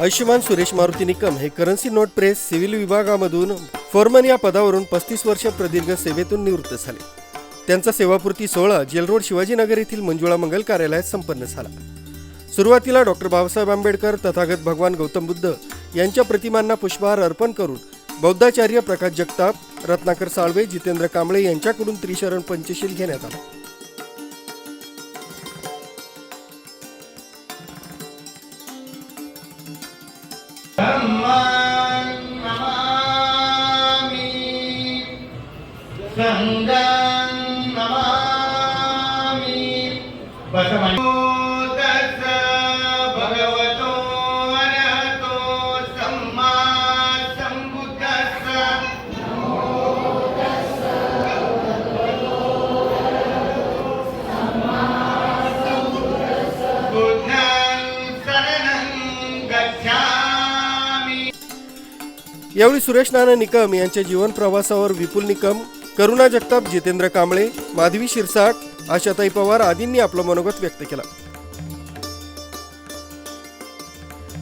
आयुष्यमान सुरेश मारुती निकम हे currency note press civil विभागामधून foreman या पदावरून पस्तीस वर्ष प्रदीर्घ सेवेतून निवृत्त झाले. त्यांचा सेवापूर्ती सोहळा जेलरोड शिवाजीनगर येथील मंजुळा मंगल कार्यालयात संपन्न झाला. सुरुवातीला डॉक्टर बाबासाहेब आंबेडकर तथागत भगवान गौतम बुद्ध यांच्या प्रतिमांना पुष्पहार अर्पण करून बौद्धाचार्य प्रकाश जगताप रत्नाकर साळवे जितेंद्र कांबळे यांच्याकडून त्रिशरण पंचशील घेण्यात आला. यावेळी सुरेश नाना निकम यांच्या जीवन प्रवासावर विपुल निकम करुणा जगताप जितेंद्र कांबळे माधवी शिरसाट आशाताई पवार आदींनी आपलं मनोगत व्यक्त केला.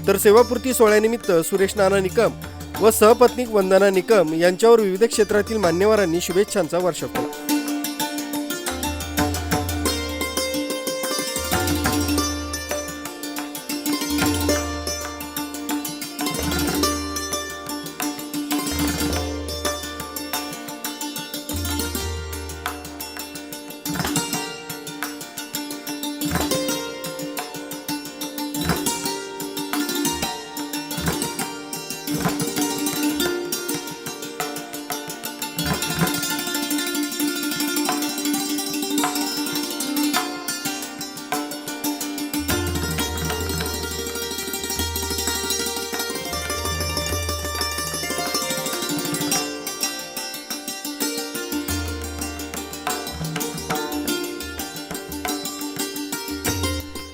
तर सेवापूर्ती सोहळ्यानिमित्त सुरेश नाना निकम व सहपत्नीक वंदना निकम यांच्यावर विविध क्षेत्रातील मान्यवरांनी शुभेच्छांचा वर्षाव केला.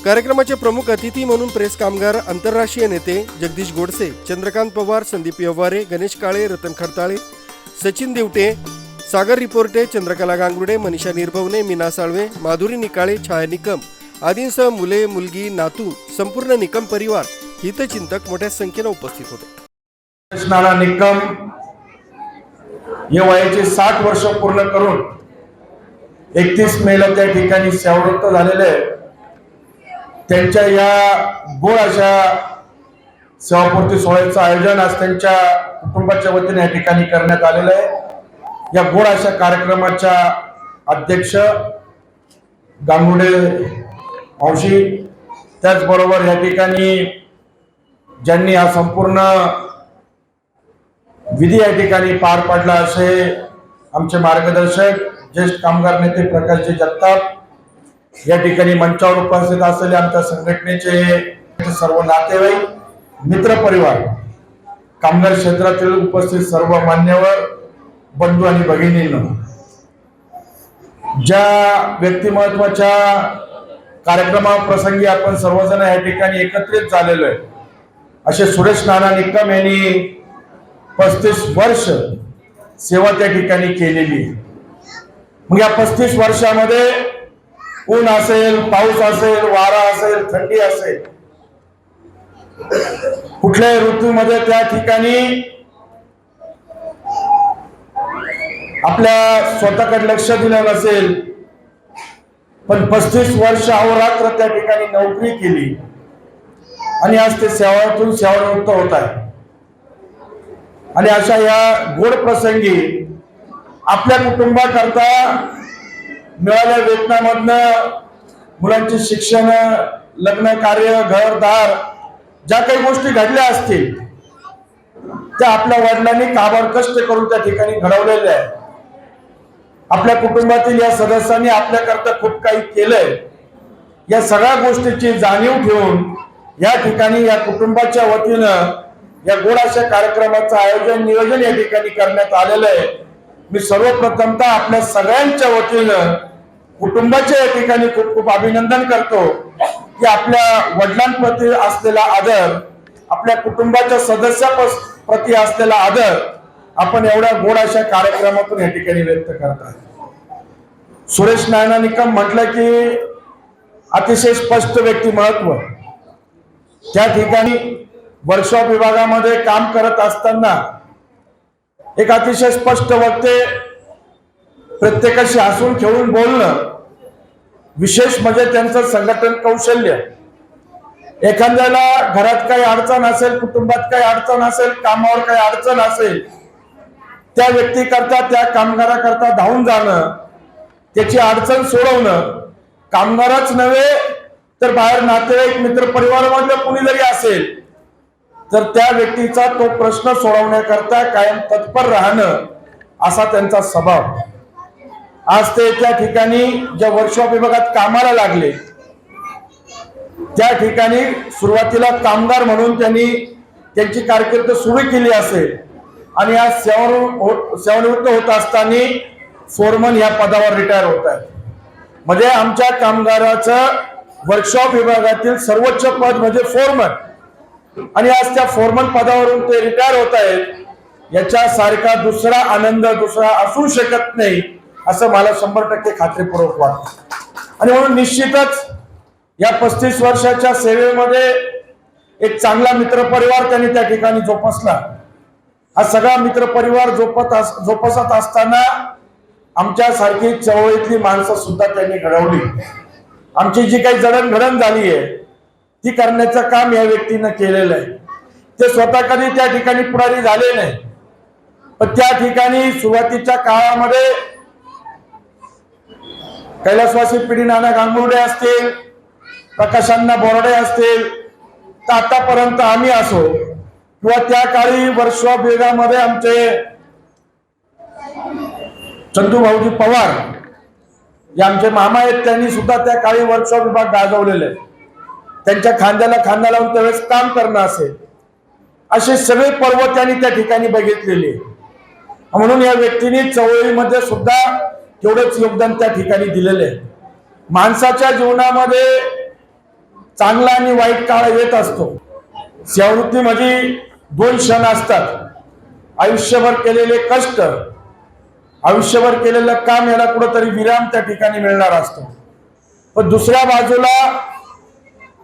कार्यक्रमाचे प्रमुख अतिथी म्हणून प्रेस कामगार आंतरराष्ट्रीय नेते जगदीश गोडसे चंद्रकांत पवार संदीप यव्हारे गणेश काळे रतन खडताळे सचिन दिवटे सागर रिपोर्टे चंद्रकला गांगुडे मनीषा निर्भवने मीना साळवे माधुरी निकाळे छाया निकम आदींसह मुले मुलगी नातू संपूर्ण निकम परिवार हितचिंतक मोठ्या संख्येनं उपस्थित होते निकम हे वयाचे साठ वर्ष पूर्ण करून एकतीस मेला त्या ठिकाणी सेवावृत्त झालेले आहे. त्यांच्या या गोड अशा सेवापूर्ती सोहळ्याचं आयोजन आज त्यांच्या कुटुंबाच्या वतीने या ठिकाणी करण्यात आलेलं आहे. या गोड अशा कार्यक्रमाच्या अध्यक्ष गांगुडे मावशी त्याचबरोबर या ठिकाणी ज्यांनी हा संपूर्ण विधी या ठिकाणी पार पडला असे आमचे मार्गदर्शक ज्येष्ठ कामगार नेते प्रकाशजी जगताप या ठिकाणी मंचावर उपस्थित असलेले आमच्या संघटनेचे सर्व नातेवाईक मित्र परिवार कामगार क्षेत्रातील उपस्थित सर्व मान्यवर बंधू आणि भगिनींनो ज्या व्यक्तिमत्वाच्या कार्यक्रमाप्रसंगी आपण सर्वजण या ठिकाणी एकत्रित झालेलो आहे असे सुरेश नाना निकम यांनी पस्तीस वर्ष सेवा त्या ठिकाणी केलेली आहे. मग या पस्तीस वर्षामध्ये ऊन असेल पाऊस असेल वारा असेल थंडी असेल. कुठल्याही ऋतूमध्ये त्या ठिकाणी आपल्या स्वतःकडे लक्ष दिलं नसेल पण पस्तीस वर्ष अहोरात्र त्या ठिकाणी नोकरी केली. आणि आज ते सेवातून सेवानिवृत्त होत आहे. आणि अशा या गोड प्रसंगी आपल्या कुटुंबाकरता मिळाल्या वेतनामधनं मुलांचे शिक्षण लग्न कार्य घरदार ज्या काही गोष्टी घडल्या असतील त्या आपल्या वडिलांनी काबाड कष्ट करून त्या ठिकाणी घडवलेल्या आहेत. आपल्या कुटुंबातील या सदस्यांनी आपल्याकरता खूप काही केलंय. या सगळ्या गोष्टीची जाणीव ठेवून या ठिकाणी या कुटुंबाच्या वतीनं या गोडाशा कार्यक्रमाचं आयोजन नियोजन या ठिकाणी करण्यात आलेलं आहे. मी सर्वप्रथमतः आपल्या सगळ्यांच्या वतीनं कुटुंबाच्या या ठिकाणी खूप खूप अभिनंदन करतो की आपल्या वडिलांप्रती असलेला आदर आपल्या कुटुंबाच्या सदस्याप्रती असलेला आदर आपण एवढ्या गोड अशा कार्यक्रमातून या ठिकाणी व्यक्त करत करतात सुरेश नायना निकम म्हटलं की अतिशय स्पष्ट व्यक्तिमत्व त्या ठिकाणी वर्कशॉप विभागामध्ये काम करत असताना एक अतिशय स्पष्ट वक्ते प्रत्येकाशी हसून खेळून बोलणं विशेष म्हणजे त्यांचं संघटन कौशल्य. एखाद्याला घरात काही अडचण असेल कुटुंबात काही अडचण असेल कामावर काही अडचण असेल त्या व्यक्तीकरता त्या कामगाराकरता धावून जाणं त्याची अडचण सोडवणं कामगारच नव्हे तर बाहेर नातेवाईक मित्र परिवारामधलं कुणी जरी असेल तर त्या व्यक्तीचा तो प्रश्न सोडवण्याकरता कायम तत्पर राहणं असा त्यांचा स्वभाव. आज ते त्या ठिकाणी ज्या वर्कशॉप विभागात कामाला लागले त्या ठिकाणी सुरुवातीला कामगार म्हणून त्यांनी त्यांची कारकीर्द सुरू केली असेल आणि आज सेवानिवृत्त सेवानिवृत्त होत असताना फोरमन या पदावर रिटायर होत आहेत. म्हणजे आमच्या कामगाराचं वर्कशॉप विभागातील सर्वोच्च पद म्हणजे फोरमन आणि आज त्या फॉर्मल पदावरून ते रिटायर होत आहेत. याच्यासारखा दुसरा आनंद दुसरा असू शकत नाही असं मला शंभर टक्के खात्रीपूर्वक वाटतं. आणि म्हणून निश्चितच या पस्तीस वर्षाच्या सेवेमध्ये एक चांगला मित्रपरिवार त्यांनी त्या ठिकाणी जोपासला. हा सगळा मित्रपरिवार जोपत अस जोपासत असताना आमच्यासारखी चळवळीतली माणसं सुद्धा त्यांनी घडवली. आमची जी काही जडणघडण झाली आहे ती करण्याचं काम या व्यक्तीनं केलेलं आहे ते स्वतः कधी त्या ठिकाणी पुढारी झाले नाही पण त्या ठिकाणी सुरुवातीच्या काळामध्ये कैलासवासी पिढी नाना गांगुर्डे असतील प्रकाशांना बोर्डे असतील तर आतापर्यंत आम्ही असो किंवा त्या काळी वर्कशॉप विभागामध्ये आमचे चंदू भाऊजी पवार जे आमचे मामा आहेत त्यांनी सुद्धा त्या काळी वर्कशॉप विभाग गाजवलेले आहे. त्यांच्या खांद्याला खांदा लावून त्यावेळेस काम करणं असेल. असे सगळे पर्व त्यांनी त्या ठिकाणी बघितलेले. आहे. म्हणून या व्यक्तीने चवळीमध्ये सुद्धा तेवढंच योगदान त्या ठिकाणी दिलेलं आहे. माणसाच्या जीवनामध्ये चांगला आणि वाईट काळ येत असतो. सेवृत्तीमध्ये म्हणजे दोन क्षण असतात. आयुष्यभर केलेले कष्ट आयुष्यभर केलेलं काम याला कुठंतरी विराम त्या ठिकाणी मिळणार असतो. पण दुसऱ्या बाजूला